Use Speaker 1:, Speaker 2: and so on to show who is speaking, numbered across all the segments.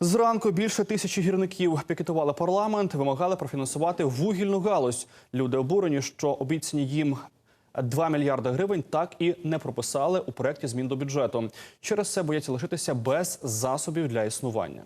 Speaker 1: Зранку більше тисячі гірників пікетували парламент, вимагали профінансувати вугільну галузь. Люди обурені, що обіцяні їм 2 мільярди гривень так і не прописали у проєкті змін до бюджету. Через це бояться лишитися без засобів для існування.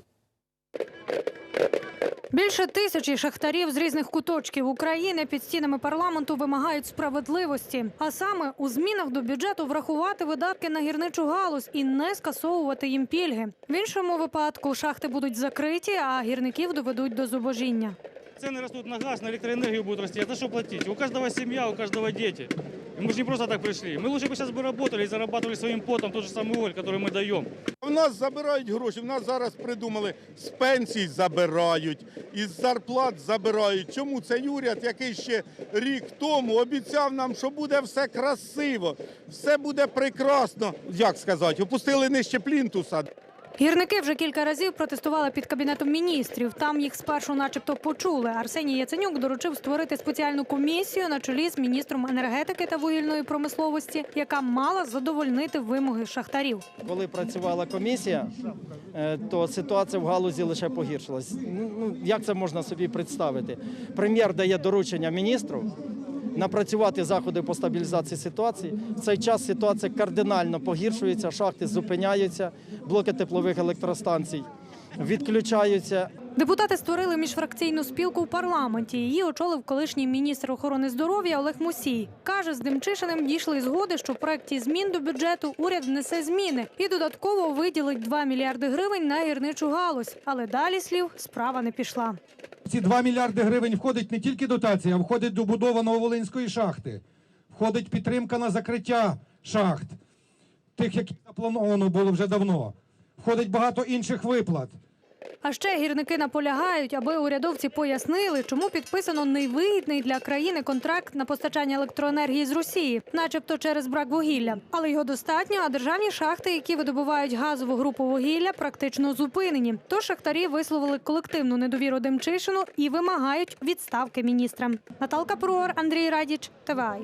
Speaker 2: Більше тисячі шахтарів з різних куточків України під стінами парламенту вимагають справедливості, а саме у змінах до бюджету врахувати видатки на гірничу галузь і не скасовувати їм пільги. В іншому випадку шахти будуть закриті, а гірників доведуть до зубожіння.
Speaker 3: Цены растут на газ, на электроэнергию будут расти. А за что платить? У каждого семья, у каждого дети. И мы же не просто так пришли. Мы лучше бы сейчас бы работали и зарабатывали своим потом тот же самый уголь, который мы даем.
Speaker 4: В нас забирають гроші. В нас зараз придумали з пенсій забирають, із зарплат забирають. Чому цей уряд, який ще рік тому обіцяв нам, що буде все красиво, все буде прекрасно. Як сказати, опустили нижче плінтуса.
Speaker 2: Гірники вже кілька разів протестували під кабінетом міністрів. Там їх спершу, начебто, почули. Арсеній Яценюк доручив створити спеціальну комісію на чолі з міністром енергетики та вугільної промисловості, яка мала задовольнити вимоги шахтарів.
Speaker 5: Коли працювала комісія, е, то ситуація в галузі лише погіршилась. Ну, ну, як це можна собі представити? Прем'єр дає доручення міністру напрацювати заходи по стабілізації ситуації. В цей час ситуація кардинально погіршується, шахти зупиняються, блоки теплових електростанцій відключаються.
Speaker 2: Депутати створили міжфракційну спілку в парламенті. Її очолив колишній міністр охорони здоров'я Олег Мусій. Каже, з Демчишиним дійшли згоди, що в проєкті змін до бюджету уряд внесе зміни і додатково виділить 2 мільярди гривень на гірничу галузь. Але далі слів справа не пішла.
Speaker 6: Ці 2 мільярди гривень входить не тільки дотація, а входить добудова Нововолинської шахти. Входить підтримка на закриття шахт, тих, які заплановано було вже давно. Входить багато інших виплат.
Speaker 2: А ще гірники наполягають, аби урядовці пояснили, чому підписано невигідний для країни контракт на постачання електроенергії з Росії, начебто через брак вугілля. Але його достатньо, а державні шахти, які видобувають газову групу вугілля, практично зупинені. Тож шахтарі висловили колективну недовіру Демчишину і вимагають відставки міністра. Наталка Прор, Андрій Радіч, ТВАЙ.